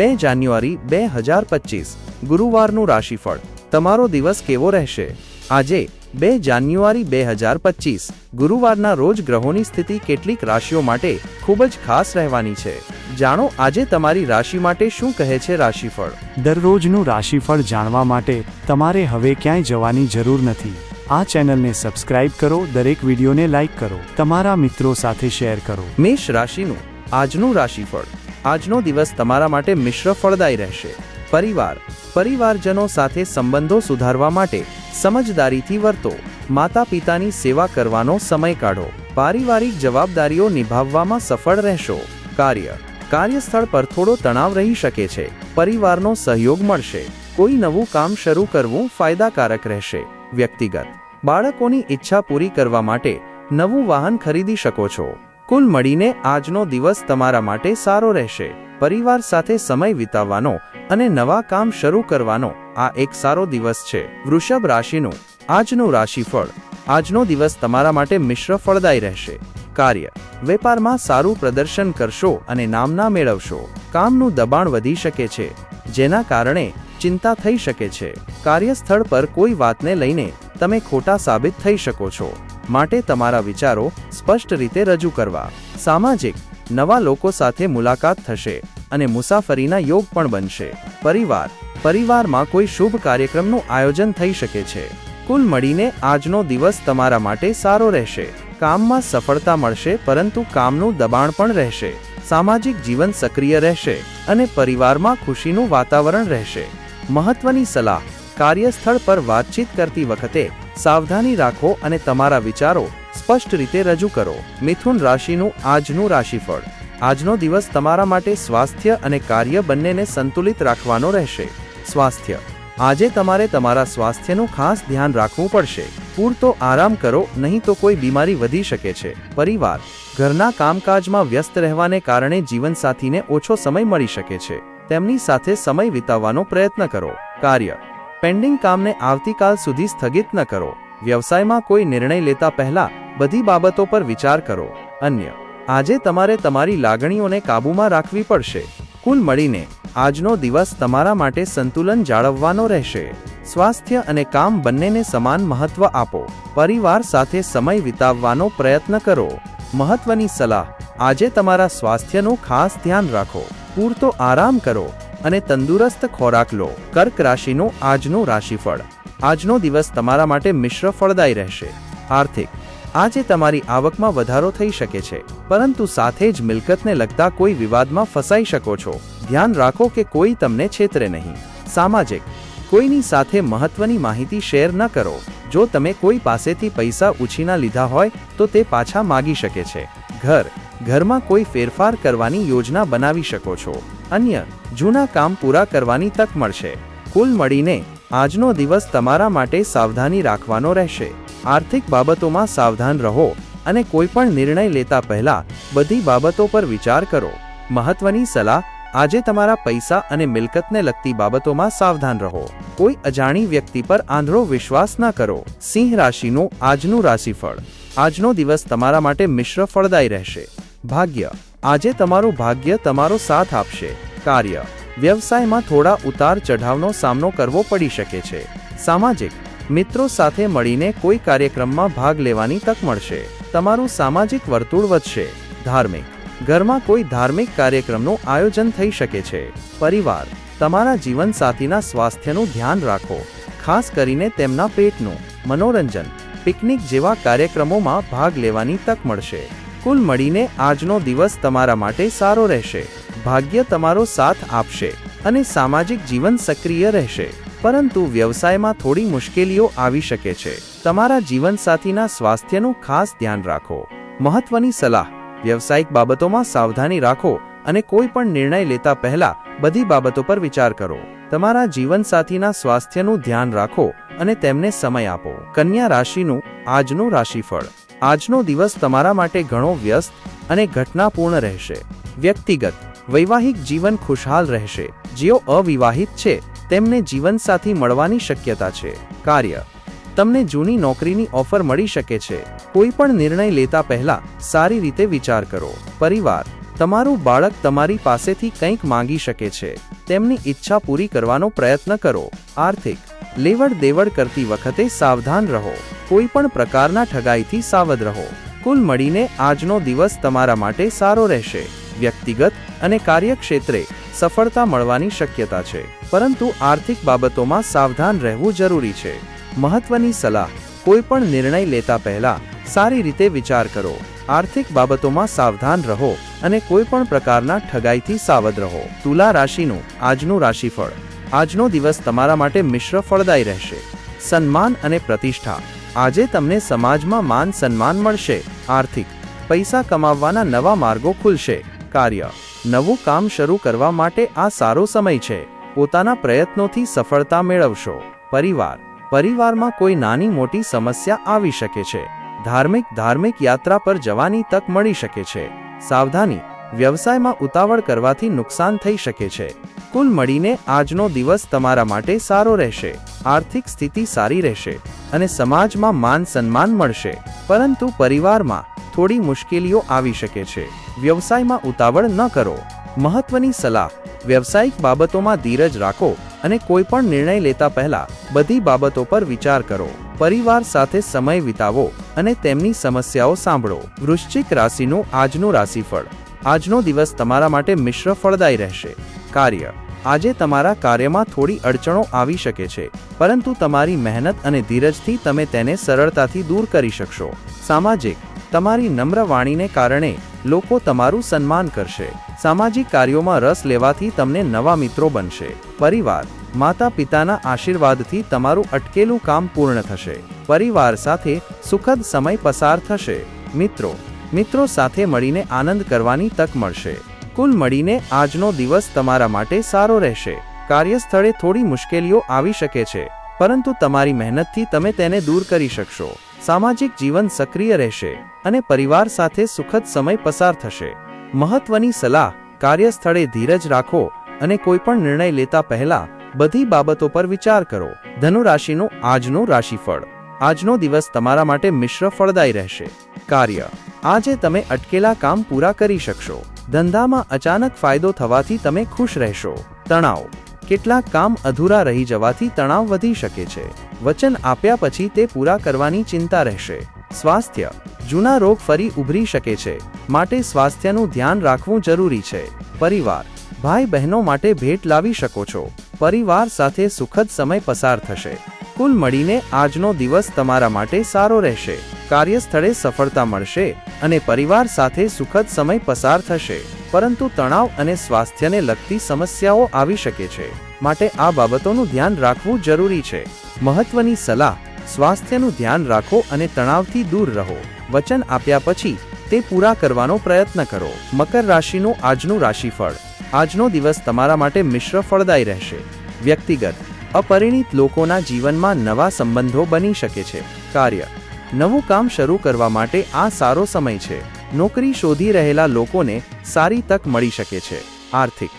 બે જાન્યુઆરી બે હજાર પચીસ ગુરુવારનું રાશિફળ. તમારો દિવસ કેવો રહેશે? આજે બે જાન્યુઆરી બે હજાર પચીસ ગુરુવારના રોજ ગ્રહોની સ્થિતિ કેટલીક રાશિઓ માટે ખૂબ જ ખાસ રહેવાની છે. જાણો આજે તમારી રાશિ માટે શું કહે છે રાશિફળ. દરરોજનું રાશિફળ જાણવા માટે તમારે હવે ક્યાંય જવાની જરૂર નથી. આ ચેનલને સબસ્ક્રાઇબ કરો દરેક વિડીયોને લાઇક કરો. તમારા મિત્રો સાથે શેર કરો. મેષ રાશિનું આજનું રાશિફળ. આજનો દિવસ તમારા માટે મિશ્ર ફળદાયી રહેશે. પરિવાર. પરિવારજનો સાથે સંબંધો સુધારવા માટે સમજદારીથી વર્તો. માતા પિતાની સેવા કરવાનો સમય કાઢો. પારિવારિક જવાબદારીઓ નિભાવવામાં સફળ રહેશો. કાર્ય. કાર્યસ્થળ પર થોડો તણાવ રહી શકે છે. પરિવારનો સહયોગ મળશે. કોઈ નવું કામ શરૂ કરવું ફાયદાકારક રહેશે. વ્યક્તિગત. બાળકોની ઈચ્છા પૂરી કરવા માટે નવું વાહન ખરીદી શકો છો. કુલ મળીને આજનો દિવસ તમારા માટે સારો રહેશે. પરિવાર સાથે સમય વિતાવવાનો અને નવા કામ શરૂ કરવાનો આ એક સારો દિવસ છે. વૃષભ રાશિનું આજનું રાશિફળ. આજનો દિવસ તમારા માટે મિશ્ર ફળદાયી રહેશે. કાર્ય. વેપારમાં સારું પ્રદર્શન કરશો અને નામના મેળવશો. કામનું દબાણ વધી શકે છે, જેના કારણે ચિંતા થઈ શકે છે. કાર્યસ્થળ પર કોઈ વાતને લઈને તમે ખોટા સાબિત થઈ શકો છો. માટે તમારા વિચારો સ્પષ્ટ રીતે રજૂ કરવા. સામાજિક, નવા લોકો સાથે મુલાકાત થશે અને મુસાફરીના યોગ પણ બનશે. પરિવાર, પરિવારમાં કોઈ શુભ કાર્યક્રમનું આયોજન થઈ શકે છે. કુલ મળીને આજનો દિવસ તમારા માટે સારો રહેશે. કામમાં સફળતા મળશે, પરંતુ કામનું દબાણ પણ રહેશે. સામાજિક જીવન સક્રિય રહેશે અને પરિવારમાં ખુશીનું વાતાવરણ રહેશે. મહત્વની સલાહ, કાર્યસ્થળ પર વાતચીત કરતી વખતે સાવધાની રાખો અને તમારા વિચારો સ્પષ્ટ રીતે રજૂ કરો. મિથુન રાશિનું આજનું રાશિફળ. આજનો દિવસ તમારા માટે સ્વાસ્થ્ય અને કાર્ય બંનેને સંતુલિત રાખવાનો રહેશે. સ્વાસ્થ્ય. આજે તમારે તમારા સ્વાસ્થ્યનું ખાસ ધ્યાન રાખવું પડશે. પૂરતો આરામ કરો, નહીં તો કોઈ બીમારી વધી શકે છે. પરિવાર. ઘરના કામકાજમાં વ્યસ્ત રહેવાને કારણે જીવનસાથીને ઓછો સમય મળી શકે છે. તેમની સાથે સમય વિતાવવાનો પ્રયત્ન કરો. કાર્ય. પેન્ડિંગ કામને આવતીકાલ સુધી સ્થગિત ન કરો. વ્યવસાયમાં કોઈ નિર્ણય લેતા પહેલા બધી બાબતો પર વિચાર કરો. અન્ય, આજે તમારે તમારી લાગણીઓને કાબૂમાં રાખવી પડશે. કુલ મળીને, આજનો દિવસ તમારા માટે સંતુલન જાળવવાનો રહેશે. સ્વાસ્થ્ય અને કામ બંનેને સમાન મહત્વ આપો. પરિવાર સાથે સમય વિતાવવાનો પ્રયત્ન કરો. મહત્વની સલાહ, આજે તમારા સ્વાસ્થ્યનું ખાસ ધ્યાન રાખો. પૂરતો આરામ કરો. અને તંદુરસ્ત ખોરાક લો. કર્ક રાશિનું આજનું રાશિફળ. આજનો દિવસ તમારા માટે મિશ્ર ફળદાયી રહેશે. આર્થિક. આજે તમારી આવકમાં વધારો થઈ શકે છે. પરંતુ સાથે જ મિલકતને લગતા કોઈ વિવાદમાં ફસાઈ શકો છો. ધ્યાન રાખો કે કોઈ તમને છેતરે નહીં. સામાજિક. કોઈની સાથે મહત્વની માહિતી શેર ન કરો. જો તમે કોઈ પાસેથી પૈસા ઉછીના લીધા હોય, તો તે પાછા માગી શકે છે. ઘર. ઘરમાં કોઈ ફેરફાર કરવાની યોજના બનાવી શકો છો. અન્ય, જૂના કામ પૂરા કરવાની તક મળશે. કુલ મળીને, આજનો દિવસ તમારા માટે સાવધાની રાખવાનો રહેશે. આર્થિક બાબતોમાં સાવધાન રહો અને કોઈ પણ નિર્ણય લેતા પહેલા બધી બાબતો પર વિચાર કરો. મહત્વની સલાહ, આજે તમારા પૈસા અને મિલકતને લગતી બાબતોમાં સાવધાન રહો. કોઈ અજાણી વ્યક્તિ પર આંધળો વિશ્વાસ ન કરો. સિંહ રાશિનું આજનું રાશિફળ. આજનો દિવસ તમારા માટે મિશ્ર ફળદાયી રહેશે. ભાગ્ય. આજે તમારું ભાગ્ય તમારો સાથ આપશે. કાર્ય. વ્યવસાયમાં થોડા ઉતાર ચઢાવનો સામનો કરવો પડી શકે છે. સામાજિક. મિત્રો સાથે મળીને કોઈ કાર્યક્રમમાં ભાગ લેવાની તક મળશે. તમારું સામાજિક વર્તુળ વધશે. ધાર્મિક. ઘરમાં કોઈ ધાર્મિક કાર્યક્રમનું આયોજન થઈ શકે છે. પરિવાર. તમારા જીવનસાથીના સ્વાસ્થ્યનું ધ્યાન રાખો. ખાસ કરીને તેમના પેટનું. મનોરંજન. પિકનિક જેવા કાર્યક્રમોમાં ભાગ લેવાની તક મળશે. કુલ મળીને આજનો દિવસ તમારા માટે સારો રહેશે. ભાગ્ય તમારો સાથ આપશે અને સામાજિક જીવન સક્રિય રહેશે. પરંતુ વ્યવસાયમાં થોડી મુશ્કેલીઓ આવી શકે છે. તમારા જીવનસાથીના સ્વાસ્થ્યનું ખાસ ધ્યાન રાખો. મહત્વની સલાહ, વ્યવસાયિક બાબતોમાં સાવધાની રાખો અને કોઈ પણ નિર્ણય લેતા પહેલા બધી બાબતો પર વિચાર કરો. તમારા જીવનસાથીના સ્વાસ્થ્યનું ધ્યાન રાખો અને તેમને સમય આપો. કન્યા રાશિનું આજનું રાશિફળ. આજનો દિવસ તમારા માટે ઘણો વ્યસ્ત અને ઘટનાપૂર્ણ રહેશે. વ્યક્તિગત, વૈવાહિક જીવન ખુશહાલ રહેશે. જેઓ અવિવાહિત છે, તેમને જીવનસાથી મળવાની શક્યતા છે. કાર્ય, તમને જૂની નોકરીની ઓફર મળી શકે છે. કોઈ પણ નિર્ણય લેતા પહેલા સારી રીતે વિચાર કરો. પરિવાર, તમારું બાળક તમારી પાસેથી કંઈક માંગી શકે છે. તેમની ઈચ્છા પૂરી કરવાનો પ્રયત્ન કરો. આર્થિક લેવડ દેવડ કરતી વખતે સાવધાન રહો. કોઈ પણ પ્રકારના ઠગાઈથી સાવધ રહો. કુલ મળીને આજનો દિવસ તમારા માટે સારો રહેશે. વ્યક્તિગત અને કાર્યક્ષેત્રે સફળતા મળવાની શક્યતા છે. પરંતુ આર્થિક બાબતોમાં સાવધાન રહેવું જરૂરી છે. મહત્વની સલાહ કોઈ પણ નિર્ણય લેતા પહેલા સારી રીતે વિચાર કરો. આર્થિક બાબતોમાં સાવધાન રહો અને કોઈ પણ પ્રકારના ઠગાઈથી સાવધ રહો. તુલા રાશિનું આજનું રાશિફળ. આજનો દિવસ તમારા માટે મિશ્ર ફળદાયી રહેશે. સન્માન અને પ્રતિષ્ઠા. આજે તમને સમાજમાં માન સન્માન મળશે, આર્થિક, પૈસા કમાવવાના નવા માર્ગો ખુલશે, કાર્ય, નવું કામ શરૂ કરવા માટે આ સારો સમય છે, પોતાના પ્રયત્નોથી સફળતા મેળવશો, પરિવાર, પરિવારમાં કોઈ નાની મોટી સમસ્યા આવી શકે છે, ધાર્મિક ધાર્મિક યાત્રા પર જવાની તક મળી શકે છે, સાવધાની, વ્યવસાયમાં ઉતાવળ કરવાથી નુકસાન થઈ શકે છે કુલ મળીને આજનો દિવસ તમારા માટે સારો રહેશે. આર્થિક સ્થિતિ સારી રહેશે અને સમાજમાં માન સન્માન મળશે. પરંતુ પરિવારમાં થોડી મુશ્કેલીઓ આવી શકે છે. વ્યવસાયમાં ઉતાવળ ન કરો. મહત્વની સલાહ, વ્યવસાયિક બાબતોમાં ધીરજ રાખો અને કોઈ પણ નિર્ણય લેતા પહેલા બધી બાબતો પર વિચાર કરો. પરિવાર સાથે સમય વિતાવો અને તેમની સમસ્યાઓ સાંભળો. વૃશ્ચિક રાશિનું આજનું રાશિફળ. આજનો દિવસ તમારા માટે મિશ્ર ફળદાયી રહેશે. કાર્ય. આજે તમારા કાર્યમાં થોડી અડચણો આવી શકે છે, પરંતુ તમારી મહેનત અને ધીરજથી તમે તેને સરળતાથી દૂર કરી શકશો. સામાજિક. તમારી નમ્ર વાણીને કારણે લોકો તમારું સન્માન કરશે. સામાજિક કાર્યોમાં રસ લેવાથી તમને નવા મિત્રો બનશે. પરિવાર. માતા પિતાના આશીર્વાદથી તમારું અટકેલું કામ પૂર્ણ થશે. પરિવાર સાથે સુખદ સમય પસાર થશે. મિત્રો. મિત્રો સાથે મળીને આનંદ કરવાની તક મળશે. કુલ મળીને આજનો દિવસ તમારા માટે સારો રહેશે. કાર્યસ્થળે થોડી મુશ્કેલીઓ આવી શકે છે, પરંતુ તમારી મહેનતથી તમે તેને દૂર કરી શકશો. સામાજિક જીવન સક્રિય રહેશે અને પરિવાર સાથે સુખદ સમય પસાર થશે. મહત્વની સલાહ, કાર્યસ્થળે ધીરજ રાખો અને કોઈ પણ નિર્ણય લેતા પહેલા બધી બાબતો પર વિચાર કરો. ધનુ રાશિનું આજનું રાશિફળ. આજનો દિવસ તમારા માટે મિશ્ર ફળદાયી રહેશે. કાર્ય. આજે તમે અટકેલા કામ પૂરા કરી શકશો. ધંધામાં અચાનક ફાયદો થવાથી તમે ખુશ રહેશો. તણાવ. કેટલાક કામ અધૂરા રહી જવાથી તણાવ વધી શકે છે. વચન આપ્યા પછી તે પૂરા કરવાની ચિંતા રહેશે. સ્વાસ્થ્ય. જૂના રોગ ફરી ઉભરી શકે છે. માટે સ્વાસ્થ્યનું ધ્યાન રાખવું જરૂરી છે. પરિવાર. ભાઈ બહેનો માટે ભેટ લાવી શકો છો. પરિવાર સાથે સુખદ સમય પસાર થશે. કુલ મળીને આજનો દિવસ તમારા માટે સારો રહેશે. કાર્યસ્થળે સફળતા મળશે. અને પરિવાર સાથે સુખદ સમય પસાર થશે. પરંતુ તણાવ અને સ્વાસ્થ્યને લગતી સમસ્યાઓ આવી શકે છે. માટે આ બાબતોનું ધ્યાન રાખવું જરૂરી છે. મહત્વની સલાહ, સ્વાસ્થ્યનું ધ્યાન રાખો અને તણાવથી દૂર રહો. વચન આપ્યા પછી તે પૂરા કરવાનો પ્રયત્ન કરો. મકર રાશિનું આજનું રાશિફળ. આજનો દિવસ તમારા માટે મિશ્ર ફળદાયી રહેશે. વ્યક્તિગત, અપરિણિત લોકોના જીવનમાં નવા સંબંધો બની શકે છે. કાર્ય નવું કામ શરૂ કરવા માટે આ સારો સમય છે. નોકરી શોધી રહેલા લોકોને સારી તક મળી શકે છે. આર્થિક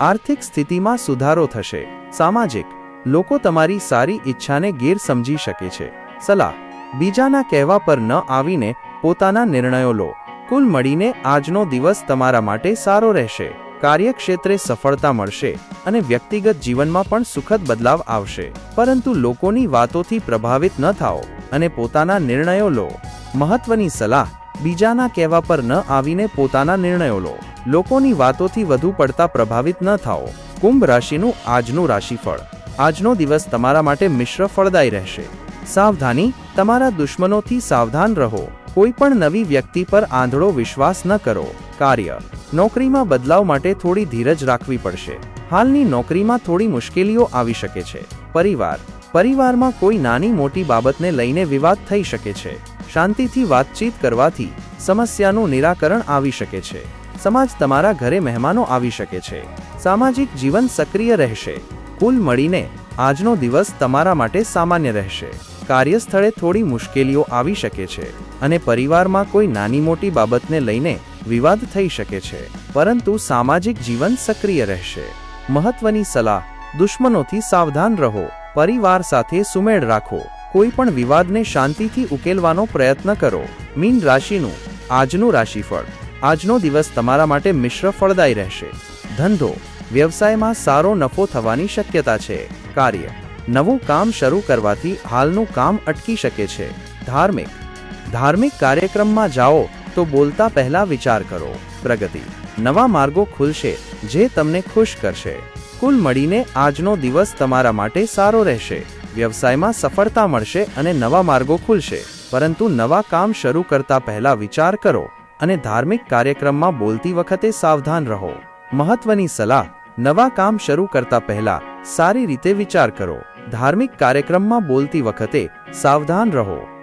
આર્થિક સ્થિતિમાં સુધારો થશે. સામાજિક, લોકો તમારી સારી ઈચ્છાને ગેર સમજી શકે છે. સલાહ, બીજાના કહેવા પર ન આવીને પોતાના નિર્ણયો લો. કુલ મળીને આજનો દિવસ તમારા માટે સારો રહેશે. કાર્યક્ષેત્રે સફળતા મળશે અને વ્યક્તિગત જીવનમાં પણ સુખદ બદલાવ આવશે. પરંતુ લોકોની વાતોથી પ્રભાવિત ન થાઓ. અને પોતાના નિર્ણયો લો. મહત્વની સલાહ, બીજાના કહેવા પર ન આવીને પોતાના નિર્ણયો લો. લોકોની વાતોથી વધુ પડતા પ્રભાવિત ન થાઓ. કુંભ રાશિનું આજનું રાશિફળ. આજનો દિવસ તમારા માટે મિશ્ર ફળદાયી રહેશે. સાવધાની, તમારા દુશ્મનોથી સાવધાન રહો. કોઈ પણ નવી વ્યક્તિ પર આંધળો વિશ્વાસ ન કરો. કાર્ય. નોકરીમાં બદલાવ માટે થોડી ધીરજ રાખવી પડશે. હાલની નોકરીમાં થોડી મુશ્કેલીઓ આવી શકે છે. પરિવાર. પરિવારમાં કોઈ નાની મોટી બાબતને લઈને વિવાદ થઈ શકે છે. શાંતિથી વાતચીત કરવાથી સમસ્યાનું નિરાકરણ આવી શકે છે. સમાજ તમારા ઘરે મહેમાનો આવી શકે છે. સામાજિક જીવન સક્રિય રહેશે. કુલ મળીને આજનો દિવસ તમારા માટે સામાન્ય રહેશે. કાર્યસ્થળે થોડી મુશ્કેલીઓ આવી શકે છે અને પરિવારમાં કોઈ નાની મોટી બાબતને લઈને વિવાદ થઈ શકે છે. પરંતુ સામાજિક જીવન સક્રિય રહેશે. મહત્વની સલાહ, દુશ્મનોથી સાવધાન રહો. પરિવાર સાથે સુમેળ રાખો. કોઈ પણ વિવાદને શાંતિથી ઉકેલવાનો પ્રયત્ન કરો. મીન રાશિનું, આજનું રાશિફળ. આજનો દિવસ તમારા માટે મિશ્ર ફળદાયી રહેશે. ધંધો, વ્યવસાયમાં સારો નફો થવાની શક્યતા છે. કાર્ય, નવું કામ શરૂ કરવાથી હાલનું કામ અટકી શકે છે. ધાર્મિક ધાર્મિક કાર્યક્રમમાં જાઓ તો બોલતા પહેલા વિચાર કરો. પ્રગતિ, નવા માર્ગો ખુલશે, જે તમને ખુશ કરશે. કુલ મળીને આજનો દિવસ તમારા માટે સારો રહેશે. વ્યવસાયમાં સફળતા મળશે અને નવા માર્ગો ખુલશે. પરંતુ નવા કામ શરૂ કરતા પહેલા વિચાર કરો અને ધાર્મિક કાર્યક્રમમાં બોલતી વખતે સાવધાન રહો. મહત્વની સલાહ, નવા કામ શરૂ કરતા પહેલા સારી રીતે વિચાર કરો. ધાર્મિક કાર્યક્રમમાં બોલતી વખતે સાવધાન રહો.